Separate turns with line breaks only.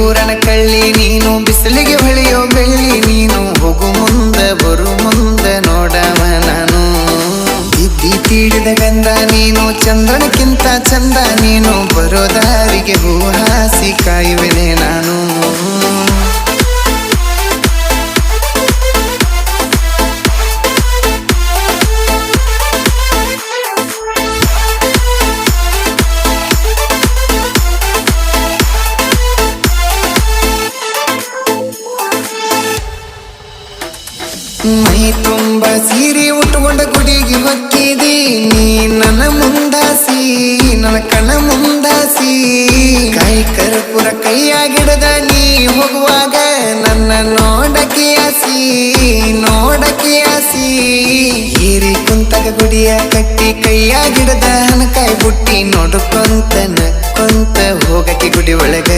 ಊರನ ಕಳ್ಳಿ ನೀನು, ಬಿಸಿಲಿಗೆ ಹೊಳೆಯೋ ಬೆಳ್ಳಿ ನೀನು. ಹೋಗು ಮುಂದ, ಬರು ಮುಂದ, ನೋಡವ ನಾನು. ಇದ್ದಿ ತೀಡಿದ ಗಂಧ ನೀನು ಚಂದ್ರನಕ್ಕಿಂತ ಚಂದ ನೀನು. ಬರೋ ದಾರಿಗೆ ಹೂ ಹಾಸಿ ಕಾಯುವೆನೆ ಮೈ ತುಂಬ ಸೀರೆ ಉಟ್ಕೊಂಡ ಗುಡಿಗೆ ಹೊಕ್ಕಿದಿ. ನೀ ನನ್ನ ಮುಂದಾಸಿ, ನನ್ನ ಕಣ ಮುಂದಾಸಿ. ಕಾಯಿ ಕರ್ಪುರ ಕೈಯಾಗಿಡದ ನೀ ಹೋಗುವಾಗ ನನ್ನ ನೋಡಕ್ಕೆ ಆಸಿ ನೋಡಕ್ಕೆ ಆಸಿ. ಹೀರಿ ಕುಂತಗ ಗುಡಿಯ ಕಟ್ಟಿ ಕೈಯಾಗಿಡದ ಕೈ ಬುಟ್ಟಿ ನೋಡ್ಕೊಂತ ನಕ್ಕೊಂತ ಹೋಗಕ್ಕೆ ಗುಡಿ ಒಳಗ.